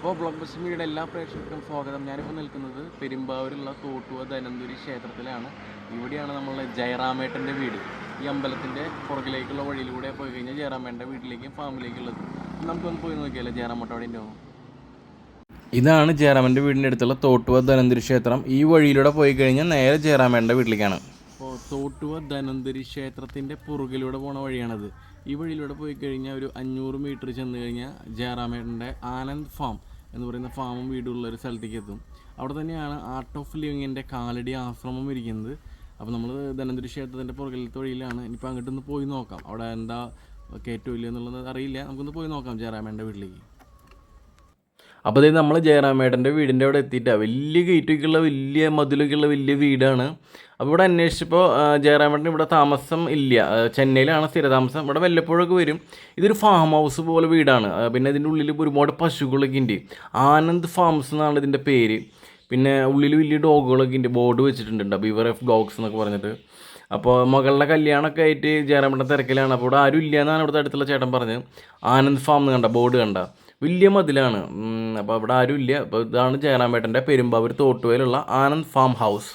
അപ്പോൾ block bus മീഡിയയുടെ എല്ലാ പ്രേക്ഷകർക്കും സ്വാഗതം. ഞാനിപ്പോൾ നിൽക്കുന്നത് പെരുമ്പാവൂരുള്ള തോട്ടുവ ധനന്തുരി ക്ഷേത്രത്തിലാണ്. ഇവിടെയാണ് നമ്മളെ ജയറാമേട്ടന്റെ വീട്. ഈ അമ്പലത്തിന്റെ പുറകിലേക്കുള്ള വഴിയിലൂടെ പോയി കഴിഞ്ഞാൽ ജയറാമേട്ടന്റെ വീട്ടിലേക്കും ഫാമിലേക്കുള്ളത്. നമുക്കൊന്ന് പോയി നോക്കിയാലോ ജയറാമേട്ട അവിടെ ഉണ്ടാവും ഇതാണ് ജയറാമന്റെ വീടിന്റെ അടുത്തുള്ള തോട്ടുവ ധനന്തുരി ക്ഷേത്രം. ഈ വഴിയിലൂടെ പോയി കഴിഞ്ഞാൽ നേരെ ജയറാമേട്ടന്റെ വീട്ടിലേക്കാണ്. അപ്പോൾ തോട്ടുവ ധനന്തുരി ക്ഷേത്രത്തിന്റെ പുറകിലൂടെ പോണ വഴിയാണത്. ഈ വഴിയിലൂടെ പോയി കഴിഞ്ഞാൽ ഒരു അഞ്ഞൂറ് മീറ്റർ ചെന്ന് കഴിഞ്ഞാൽ ജയറാമേട്ടന്റെ ആനന്ദ് ഫാം. എന്ന് പറയുന്ന ഫാമും വീടുള്ള ഒരു സ്ഥലത്തേക്ക് എത്തും. അവിടെ തന്നെയാണ് ആർട്ട് ഓഫ് ലിവിങ്ങിന്റെ കാലടി ആശ്രമം ഇരിക്കുന്നത്. അപ്പോൾ നമ്മൾ ധനന്തുരി ക്ഷേത്രത്തിന്റെ പുറകിലത്തെ വഴിയിലാണ്. ഇനിയിപ്പോൾ അങ്ങോട്ടൊന്ന് പോയി നോക്കാം. അവിടെ എന്താ കയറ്റമില്ല എന്നുള്ളത് അറിയില്ല. നമുക്കൊന്ന് പോയി നോക്കാം ജയറാമേന്റെ വീട്ടിലേക്ക്. അപ്പോൾ അതായത് നമ്മൾ ജയറാമേട്ടന്റെ വീടിന്റെ അവിടെ എത്തിയിട്ടാണ് വലിയ ഗേറ്റൊക്കെയുള്ള വലിയ മതിലൊക്കെയുള്ള വലിയ വീടാണ്. അപ്പോൾ ഇവിടെ അന്വേഷിച്ചപ്പോൾ ജയറാമേട്ടൻ ഇവിടെ താമസം ഇല്ല. ചെന്നൈയിലാണ് സ്ഥിരതാമസം. ഇവിടെ വല്ലപ്പോഴൊക്കെ വരും. ഇതൊരു ഫാം ഹൗസ് പോലെ വീടാണ്. പിന്നെ ഇതിന്റെ ഉള്ളിൽ ഒരുപാട് പശുക്കളൊക്കെ ഉണ്ട് ആനന്ദ് ഫാംസ് എന്നാണ് ഇതിന്റെ പേര്. പിന്നെ ഉള്ളിൽ വലിയ ഡോഗുകളൊക്കെ ഉണ്ട് ബോർഡ് വെച്ചിട്ടുണ്ട് ബിവർ എഫ് ഡോഗ്സ് എന്നൊക്കെ പറഞ്ഞിട്ട്. അപ്പോൾ മകളുടെ കല്യാണമൊക്കെ ആയിട്ട് ജയറാമേട്ടൻ തിരക്കിലാണ്. അപ്പോൾ ഇവിടെ ആരും ഇല്ല എന്നാണ് ഇവിടുത്തെ അടുത്തുള്ള ചേട്ടൻ പറഞ്ഞത്. ആനന്ദ് ഫാം എന്ന് കണ്ട ബോർഡ് കണ്ട. വലിയ മതിലാണ്. അപ്പോൾ അവിടെ ആരും ഇല്ല അപ്പോൾ ഇതാണ് ജയറാമേട്ടന്റെ പെരുമ്പാവൂർ തോട്ടുവയിലുള്ള ആനന്ദ് ഫാം ഹൗസ്.